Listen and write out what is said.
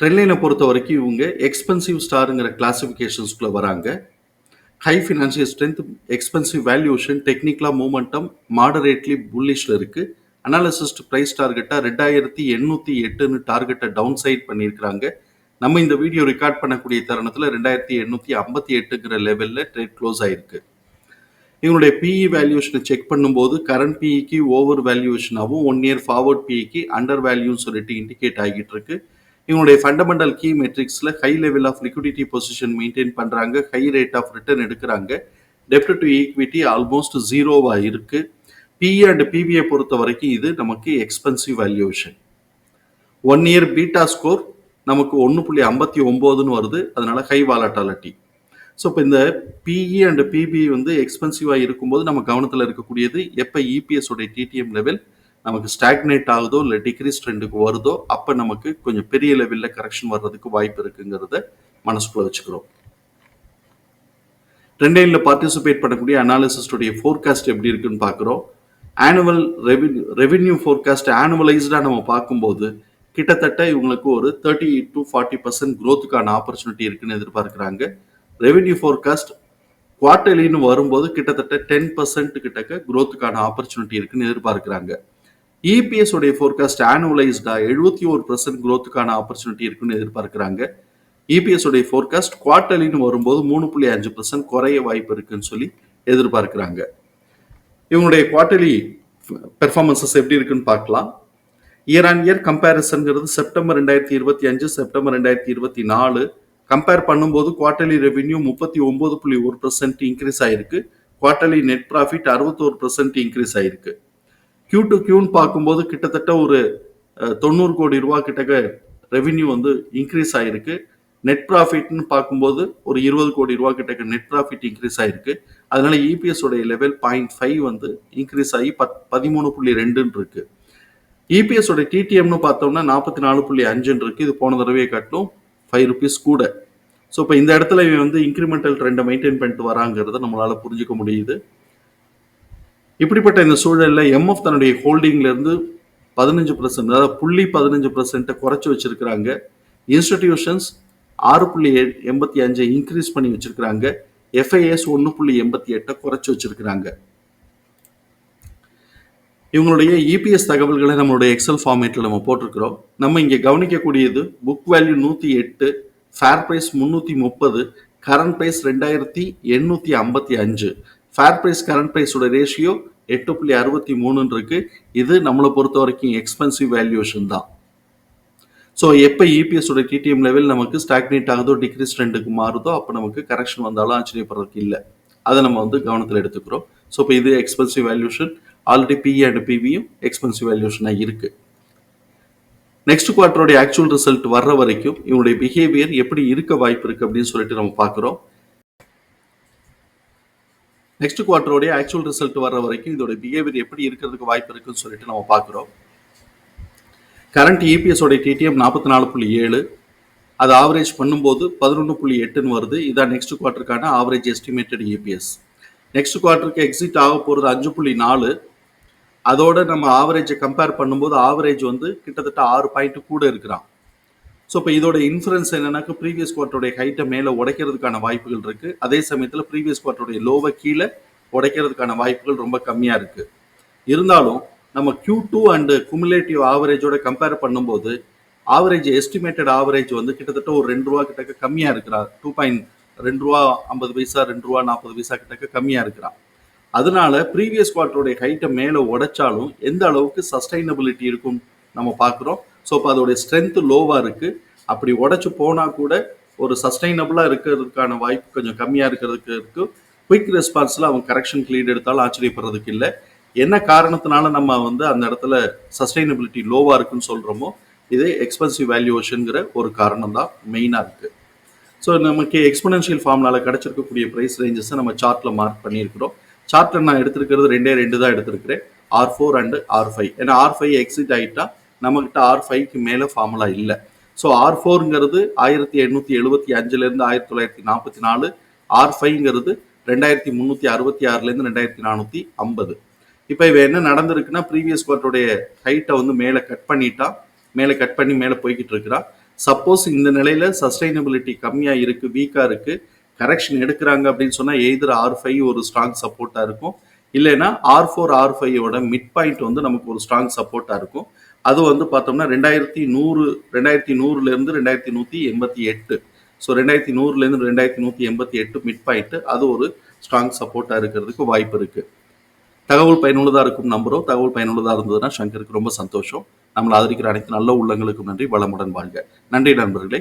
ட்ரெண்ட்லைனை பொறுத்த வரைக்கும் இவங்க எக்ஸ்பென்சிவ் ஸ்டாருங்கிற கிளாசிஃபிகேஷன்ஸ்குள்ளே வராங்க. High financial strength expensive valuation டெக்னிக்கலாக மூமெண்டம் மாடரேட்லி புல்லிஷில் இருக்குது அனாலிசிஸ்ட் ப்ரைஸ் டார்கெட்டாக ரெண்டாயிரத்தி எண்ணூற்றி எட்டுன்னு டார்கெட்டை டவுன் சைட் பண்ணியிருக்கிறாங்க. நம்ம இந்த வீடியோ ரெக்கார்ட் பண்ணக்கூடிய தருணத்தில் ரெண்டாயிரத்தி எண்ணூற்றி ஐம்பத்தி எட்டுங்கிற லெவலில் ட்ரேட் க்ளோஸ் ஆயிருக்கு. இவங்களுடைய பிஇ வேல்யூஷனை செக் பண்ணும்போது கரண்ட் பிஇக்கு ஓவர் வேல்யூஷனாகவும் ஒன் இயர் ஃபார்வர்ட் பிஇக்கு அண்டர் வேல்யூன்னு சொல்லிட்டு இண்டிகேட் ஆகிட்டு இருக்குது இவங்களுடைய fundamental key மெட்ரிக்ஸில் high level of liquidity position maintain பண்ணுறாங்க ஹை ரேட் ஆஃப் ரிட்டர்ன் எடுக்கிறாங்க. டெப்ட் டு ஈக்விட்டி ஆல்மோஸ்ட் ஜீரோவாக இருக்குது பிஇ அண்ட் பிபிஐ பொறுத்த வரைக்கும் இது நமக்கு expensive valuation one year beta score நமக்கு ஒன்று புள்ளி ஐம்பத்தி ஒம்போதுன்னு வருது. அதனால ஹை வாலட்டாலிட்டி ஸோ இப்போ இந்த பிஇ அண்ட் பிபி வந்து எக்ஸ்பென்சிவாக இருக்கும்போது நம்ம கவனத்தில் இருக்கக்கூடியது எப்போ இபிஎஸ் உடைய டிடிஎம் லெவல் நமக்கு ஸ்டாக்னேட் ஆகுதோ இல்லை டிக்ரீஸ் ட்ரெண்டுக்கு வருதோ அப்போ நமக்கு கொஞ்சம் பெரிய லெவலில் கரெக்ஷன் வர்றதுக்கு வாய்ப்பு இருக்குங்கிறத மனசுக்குள்ள வச்சுக்கிறோம். ட்ரெண்டைனில் பார்ட்டிசிபேட் பண்ணக்கூடிய அனாலிசிஸ்டுடைய ஃபோர்காஸ்ட் எப்படி இருக்குன்னு பார்க்குறோம். ஆனுவல் ரெவென்யூ ரெவென்யூ ஃபோர்காஸ்ட் ஆனுவலைஸ்டாக நம்ம பார்க்கும்போது கிட்டத்தட்ட இவங்களுக்கு ஒரு தேர்ட்டி டு ஃபார்ட்டி பர்சன்ட் க்ரோத்துக்கான ஆப்பர்ச்சுனிட்டி இருக்குன்னு எதிர்பார்க்குறாங்க. ரெவென்யூ ஃபோர்காஸ்ட் குவார்டர்லின்னு வரும்போது கிட்டத்தட்ட டென் பர்சன்ட் கிட்டக்க க்ரோத்துக்கான ஆப்பர்ச்சுனிட்டி இருக்குன்னு எதிர்பார்க்குறாங்க. இபிஎஸ் உடைய ஃபோர்காஸ்ட் ஆனுவலைஸ்டா எழுபத்தி ஒரு பர்சன்ட் க்ரோத்துக்கான ஆப்பர்ச்சுனிட்டி இருக்குன்னு எதிர்பார்க்குறாங்க. இபிஎஸ் உடைய ஃபோர்காஸ்ட் குவார்டர்லின்னு வரும்போது மூணு புள்ளி அஞ்சு பர்சன்ட் குறைய வாய்ப்பு இருக்குன்னு சொல்லி எதிர்பார்க்குறாங்க. இவங்களுடைய குவார்டர்லி பெர்ஃபார்மன்சஸ் எப்படி இருக்குன்னு பார்க்கலாம். இயர் ஆன் இயர் கம்பேரிசன்ங்கிறது செப்டம்பர் ரெண்டாயிரத்தி இருபத்தி அஞ்சு செப்டம்பர் ரெண்டாயிரத்தி இருபத்தி நாலு. கம்பேர் பண்ணும்போது குவார்டர்லி ரெவென்யூ முப்பத்தி ஒன்பது புள்ளி ஒரு பர்சன்ட் இன்க்ரீஸ் ஆயிருக்கு. குவார்டர்லி நெட் ப்ராஃபிட் அறுபத்தோரு பர்சன்ட் இன்க்ரீஸ் ஆயிருக்கு. கியூ டு கியூன்னு பார்க்கும்போது கிட்டத்தட்ட ஒரு தொண்ணூறு கோடி ரூபா கிட்டக்க ரெவின்யூ வந்து இன்க்ரீஸ் ஆகிருக்கு நெட் ப்ராஃபிட்னு பார்க்கும்போது ஒரு இருபது கோடி ரூபா கிட்டக்க நெட் ப்ராஃபிட் இன்க்ரீஸ் ஆகிருக்கு அதனால இபிஎஸ் உடைய லெவல் பாயிண்ட் ஃபைவ் வந்து இன்க்ரீஸ் ஆகி பத் பதிமூணு புள்ளி ரெண்டுன்னு இருக்கு. இபிஎஸ் உடைய டிடிஎம்னு பார்த்தோம்னா நாற்பத்தி நாலு புள்ளி அஞ்சுன்னு இருக்கு. இது போன தடவையை காட்டிலும் ஃபைவ் ருபீஸ் கூட. ஸோ இப்போ இந்த இடத்துல இவன் வந்து இன்க்ரிமெண்டல் ட்ரெண்டை மெயின்டைன் பண்ணிட்டு வராங்கிறத நம்மளால புரிஞ்சுக்க முடியுது. இப்படிப்பட்ட இந்த சூழலில் எம்எஃப் தன்னுடைய ஹோல்டிங்லேருந்து பதினஞ்சு பர்சன்ட் அதாவது புள்ளி பதினஞ்சு பர்சன்ட்டை குறைச்சி வச்சுருக்கிறாங்க. இன்ஸ்டிடியூஷன்ஸ் ஆறு புள்ளி எண்பத்தி அஞ்சை இன்க்ரீஸ் பண்ணி வச்சுருக்கிறாங்க. எஃப்ஐஎஸ் ஒன்று புள்ளி எண்பத்தி எட்டை குறைச்சி வச்சுருக்கிறாங்க. இவங்களுடைய இபிஎஸ் தகவல்களை நம்மளுடைய எக்ஸல் ஃபார்மேட்டில் நம்ம போட்டிருக்கிறோம். நம்ம இங்கே கவனிக்கக்கூடியது புக் வேல்யூ நூற்றி எட்டு ஃபேர் ப்ரைஸ் முந்நூற்றி முப்பது கரண்ட் ப்ரைஸ் ரெண்டாயிரத்தி எண்ணூற்றி ஐம்பத்தி அஞ்சு. ஃபேர் ப்ரைஸ் கரண்ட் ப்ரைஸோட ரேஷியோ எட்டு புள்ளி அறுபத்தி மூணுன்னு இருக்கு இது நம்மளை பொறுத்த வரைக்கும் எக்ஸ்பென்சிவ் வேல்யூஷன் தான். ஸோ எப்போ இபிஎஸோட டிடிஎம் லெவல் நமக்கு ஸ்டாக்னேட் ஆகுதோ டிக்ரீஸ் ட்ரெண்டுக்கு மாறுதோ அப்போ நமக்கு கரெக்ஷன் வந்தாலும் ஆச்சரியப்படுறதுக்கு இல்லை. அதை நம்ம வந்து கவனத்தில் எடுத்துக்கிறோம். ஸோ இப்போ இது expensive valuation already PE and பிவியும் expensive வேல்யூஷனாக இருக்கு. நெக்ஸ்ட் குவார்டருடைய ஆக்சுவல் ரிசல்ட் வர்ற வரைக்கும் இவனுடைய பிஹேவியர் எப்படி இருக்க வாய்ப்பு இருக்கு அப்படின்னு சொல்லிட்டு நம்ம பார்க்குறோம். நெக்ஸ்ட் குவார்டருடைய ஆக்சுவல் ரிசல்ட் வர்ற வரைக்கும் இதோட பிஹேவியர் எப்படி இருக்கிறதுக்கு வாய்ப்பு இருக்குன்னு சொல்லிட்டு நம்ம பார்க்குறோம். கரண்ட் இபிஎஸ் உடைய டிடிஎம் நாற்பத்தி நாலு புள்ளி ஏழு. அது ஆவரேஜ் பண்ணும்போது பதினொன்று புள்ளி எட்டுன்னு வருது. இதான் நெக்ஸ்ட் குவார்ட்டருக்கான ஆவரேஜ் எஸ்டிமேட்டட் இபிஎஸ் நெக்ஸ்ட் குவார்ட்டருக்கு எக்ஸிட் ஆக போகிறது அஞ்சு புள்ளி நாலு. அதோட நம்ம ஆவரேஜை கம்பேர் பண்ணும்போது ஆவரேஜ் வந்து கிட்டத்தட்ட ஆறு பாயிண்ட் கூட இருக்கிறான். ஸோ இப்போ இதோட இன்ஃபுரன்ஸ் என்னன்னாக்க ப்ரீவியஸ் குவார்ட்டருடைய ஹைட்டை மேலே உடைக்கிறதுக்கான வாய்ப்புகள் இருக்கு. அதே சமயத்தில் ப்ரீவியஸ் குவார்ட்டருடைய லோவை கீழே உடைக்கிறதுக்கான வாய்ப்புகள் ரொம்ப கம்மியாக இருக்கு. இருந்தாலும் நம்ம கியூ டூ அண்டு குமுலேட்டிவ் ஆவரேஜோட கம்பேர் பண்ணும்போது ஆவரேஜ் எஸ்டிமேட்டட் ஆவரேஜ் வந்து கிட்டத்தட்ட ஒரு ரெண்டு ரூபா கிட்டக்க கம்மியாக இருக்கிறா. டூ பாயிண்ட் ரெண்டு ரூபா ஐம்பது பைசா ரெண்டு ரூபா நாற்பது பைசா கிட்டக்க கம்மியாக இருக்கிறான் அதனால ப்ரீவியஸ் குவார்ட்டருடைய ஹைட்டை மேலே உடைச்சாலும் எந்த அளவுக்கு சஸ்டைனபிலிட்டி இருக்கும் நம்ம பார்க்குறோம் ஸோ இப்போ அதோடைய ஸ்ட்ரென்த்து லோவாக இருக்குது அப்படி உடச்சி போனால் கூட ஒரு சஸ்டைனபிளாக இருக்கிறதுக்கான வாய்ப்பு கொஞ்சம் கம்மியாக இருக்கிறதுக்கு இருக்குது குயிக் ரெஸ்பான்ஸில் அவங்க கரெக்ஷன் லீட் எடுத்தாலும் ஆச்சரியப்படுறதுக்கு இல்லை. என்ன காரணத்தினால நம்ம வந்து அந்த இடத்துல சஸ்டைனபிலிட்டி லோவாக இருக்குன்னு சொல்கிறோமோ இது எக்ஸ்பென்சிவ் வேல்யூவேஷனுங்கிற ஒரு காரணம் தான் மெயினாக இருக்குது ஸோ நமக்கு எக்ஸ்பனென்ஷியல் ஃபார்ம்னால கிடச்சிருக்கக்கூடிய ப்ரைஸ் ரேஞ்சஸை நம்ம சார்ட்டில் மார்க் பண்ணியிருக்கிறோம். சார்ட்டில் நான் எடுத்திருக்கிறது ரெண்டே ரெண்டு தான் எடுத்திருக்கிறேன். R four and R five ஏன்னா ஆர் ஃபைவ் எக்ஸிட் ஆகிட்டா நம்மகிட்ட ஆர் ஃபைவ்க்கு மேலே ஃபார்முலா இல்லை. ஸோ ஆர் ஃபோருங்கிறது ஆயிரத்தி எண்ணூற்றி எழுபத்தி அஞ்சுலேருந்து ஆயிரத்தி தொள்ளாயிரத்தி நாற்பத்தி நாலு ஆர் ஃபைவ்ங்கிறது ரெண்டாயிரத்தி முந்நூற்றி அறுபத்தி ஆறுலேருந்து ரெண்டாயிரத்தி நானூற்றி ஐம்பது. இப்போ இவ என்ன நடந்திருக்குன்னா ப்ரீவியஸ் குவார்ட்டருடைய ஹைட்டை வந்து மேலே கட் பண்ணிட்டா மேலே கட் பண்ணி மேலே போய்கிட்டு இருக்கிறா. சப்போஸ் இந்த நிலையில் சஸ்டைனபிலிட்டி கம்மியாக இருக்குது வீக்காக இருக்குது கரெக்ஷன் எடுக்கிறாங்க அப்படின்னு சொன்னால் எய்தர் ஆர் ஃபைவ் ஒரு ஸ்ட்ராங் சப்போர்ட்டாக இருக்கும். இல்லைன்னா ஆர் ஃபோர் ஆர் ஃபைவோட மிட் பாயிண்ட் வந்து நமக்கு ஒரு ஸ்ட்ராங் சப்போர்ட்டாக இருக்கும். அது வந்து பார்த்தோம்னா ரெண்டாயிரத்தி நூறு ரெண்டாயிரத்தி நூறுலேருந்து ரெண்டாயிரத்தி நூற்றி எண்பத்தி எட்டு. ஸோ ரெண்டாயிரத்தி நூறுலேருந்து ரெண்டாயிரத்தி நூற்றி எண்பத்தி எட்டு மிட் பாயிண்ட்டு அது ஒரு ஸ்ட்ராங் சப்போர்ட்டாக இருக்கிறதுக்கு வாய்ப்பு இருக்குது தகவல் பயனுள்ளதாக இருக்கும் நம்புகிறோம் தகவல் பயனுள்ளதாக இருந்ததுன்னா சங்கருக்கு ரொம்ப சந்தோஷம். நம்மளை ஆதரிக்கிற அனைத்து நல்ல உள்ளங்களுக்கும் நன்றி. வளமுடன் வாழ்க. நன்றி நண்பர்களே.